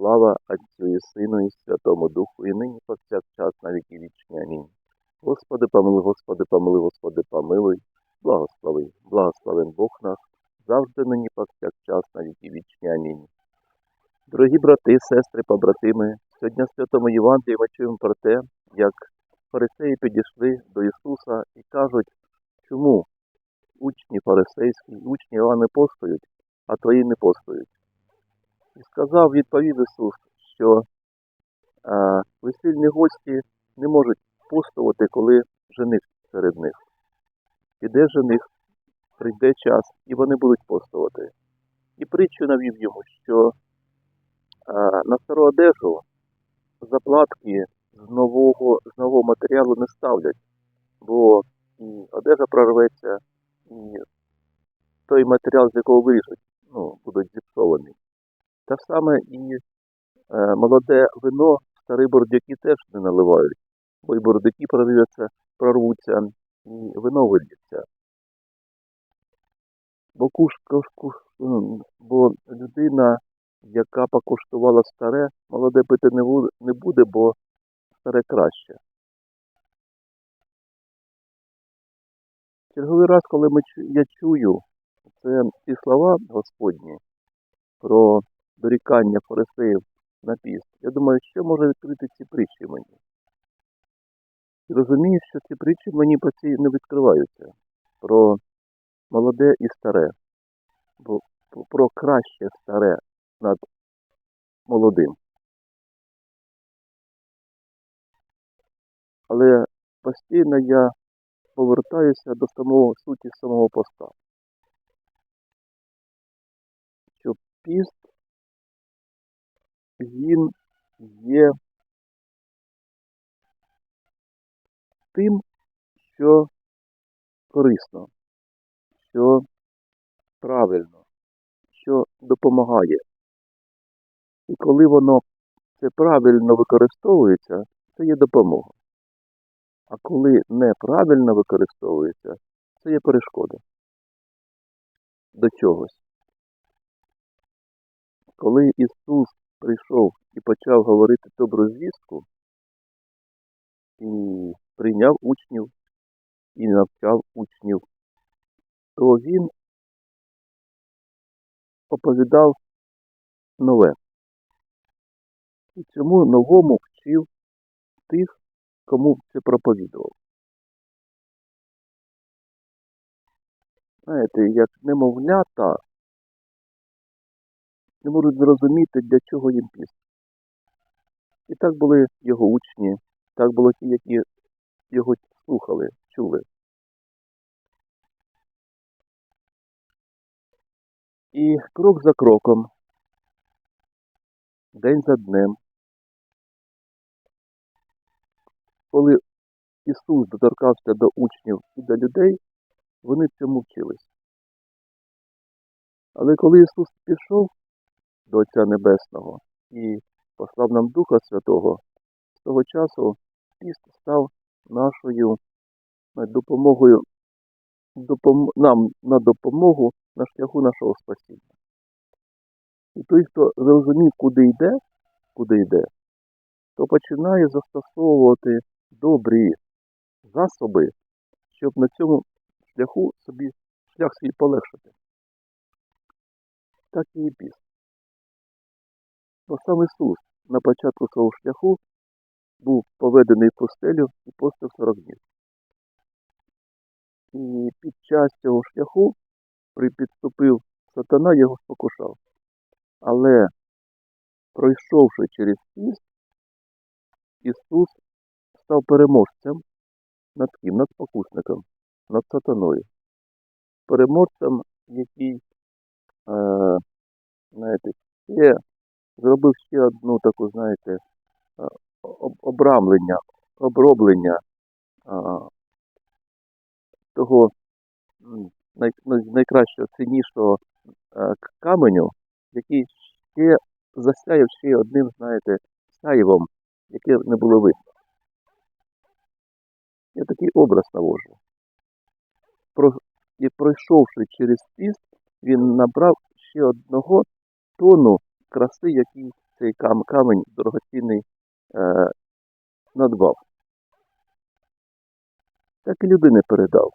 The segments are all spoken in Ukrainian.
Слава Отцю і Сину, і Святому Духу, і нині повсякчас на віки вічні. Амінь. Господи, помилуй, Господи, помилуй, Господи, помилуй, благослови, благословен Бог наш, завжди нині повсякчас на віки вічні. Амінь. Дорогі брати, сестри, побратими, сьогодні в Святому Євангелії ми чуємо про те, як фарисеї підійшли до Ісуса і кажуть, чому учні фарисейські, учні Іоанни постують, а твої не постують. І сказав, відповів Ісус, що а, весільні гості не можуть постувати, коли жених серед них. Піде жених, прийде час, і вони будуть постувати. І притчу навів йому, що а, на стару одежу заплатки з нового, з нового матеріалу не ставлять, бо і одежа прорветься, і той матеріал, з якого виріжуть, ну, будуть зіпсовані. Те саме і е, молоде вино старі бордяки теж не наливають, бо й бордяки прорвуться, прорвуться і вино вильється. Бо, куш, куш, куш, бо людина, яка покуштувала старе, молоде пити не буде, бо старе краще. Черговий раз, коли ми, я чую це ці слова Господні про дорікання фарисеїв на піст, я думаю, що може відкрити ці притчі мені. І розумію, що ці притчі мені по цій не відкриваються про молоде і старе, бо про краще старе над молодим. Але постійно я повертаюся до самого суті самого поста. Що піст він є тим, що корисно, що правильно, що допомагає. І коли воно це правильно використовується, це є допомога. А коли неправильно використовується, це є перешкода до чогось. Коли Ісус прийшов і почав говорити добру звістку, і прийняв учнів, і навчав учнів, то Він оповідав нове. І цьому новому вчив тих, кому це проповідував. Знаєте, як немовлята не можуть зрозуміти, для чого їм піст. І так були його учні, так були ті, які його слухали, чули. І крок за кроком, день за днем, коли Ісус доторкався до учнів і до людей, вони цьому вчились. Але коли Ісус пішов до Отця Небесного і послав нам Духа Святого, з того часу піст став нашою е, допомогою допом... нам на допомогу на шляху нашого спасіння. І той, хто зрозумів, куди йде, куди йде, то починає застосовувати добрі засоби, щоб на цьому шляху собі шлях свій полегшити. Так і піст. Бо сам Ісус на початку свого шляху був поведений в пустелю і постив 40 днів. І під час цього шляху підступив сатана, його спокушав. Але пройшовши через піст, Ісус став переможцем над ким? Над спокусником, над сатаною. Переможцем, який, е, знаєте, є зробив ще одну таку, знаєте, е, обрамлення, оброблення а, того най, най- найкращого, ціннішого е, каменю, який ще засяяв ще одним, знаєте, сяєвом, яке не було видно. Я такий образ навожу. Про, і пройшовши через піст, він набрав ще одного тону краси, який цей кам, камінь дорогоцінний е, надбав. Так і людини передав.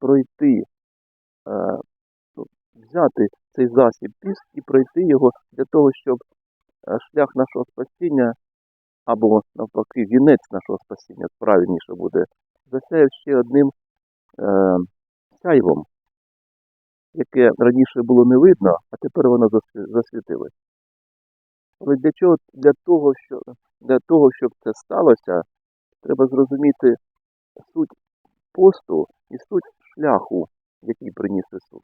Пройти, е, ну, взяти цей засіб піст і пройти його для того, щоб е, шлях нашого спасіння, або навпаки, вінець нашого спасіння, правильніше буде, засяяв ще одним е, сяйвом, яке раніше було не видно, а тепер воно засві- засвітилось. Але для чого? Для того, що, для того, щоб це сталося, треба зрозуміти суть посту і суть шляху, який приніс Ісус.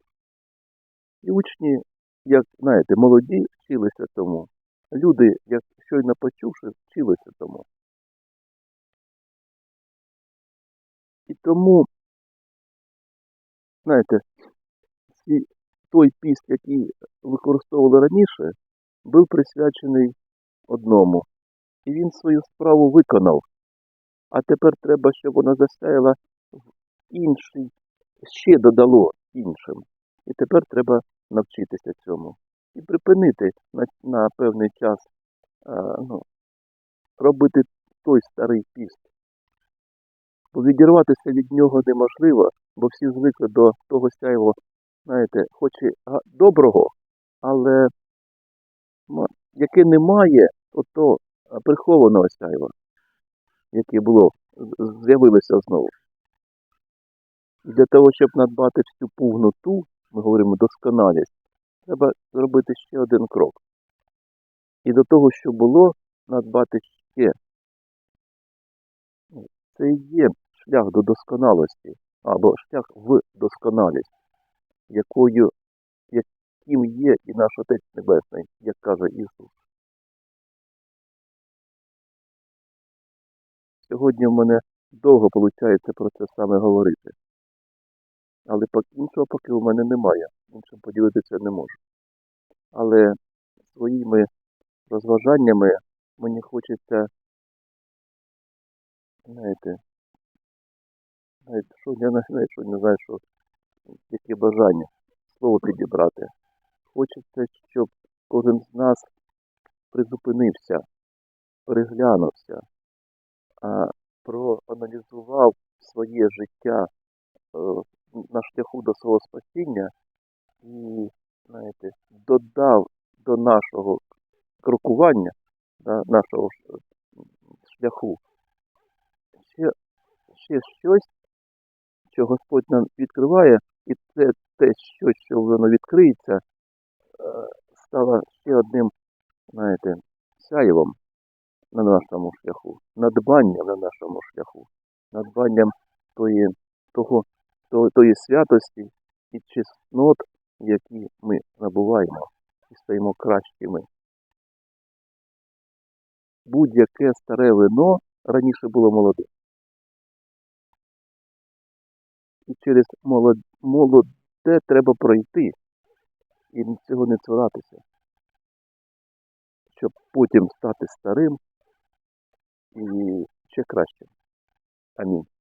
І учні, як знаєте, молоді вчилися тому. Люди, як щойно почувши, вчилися тому. І тому, знаєте, той піст, який використовували раніше, був присвячений одному. І він свою справу виконав. А тепер треба, щоб вона засяяла в інший, ще додало іншим. І тепер треба навчитися цьому. І припинити на, на певний час а, ну, робити той старий піст. Бо відірватися від нього неможливо, бо всі звикли до того сяйвого, знаєте, хоч і доброго, але яке немає ото а, прихованого сяйва, яке було, з'явилося знову. І для того, щоб надбати всю повноту, ми говоримо досконалість, треба зробити ще один крок. І до того, що було, надбати ще. Це і є шлях до досконалості, або шлях в досконалість, якою, яким є і наш Отець Небесний, як каже Ісус. Сьогодні в мене довго виходить про це саме говорити. Але іншого поки у мене немає, іншим поділитися не можу. Але своїми розважаннями мені хочеться, знаєте, навіть що я знаю, що не знаю, що яке бажання слово підібрати. Хочеться, щоб кожен з нас призупинився, переглянувся, проаналізував своє життя е, на шляху до свого спасіння і, знаєте, додав до нашого крокування, нашого шляху. Ще, ще щось, що Господь нам відкриває, і це те щось, що воно відкриється, е, стало ще одним, знаєте, сяєвом на нашому шляху, надбанням на нашому шляху, надбанням тої, того, того, тої святості і чеснот, які ми набуваємо і стаємо кращими. Будь-яке старе вино раніше було молоде. І через молоде треба пройти і цього не цуратися, щоб потім стати старим і ще кращим. Амінь.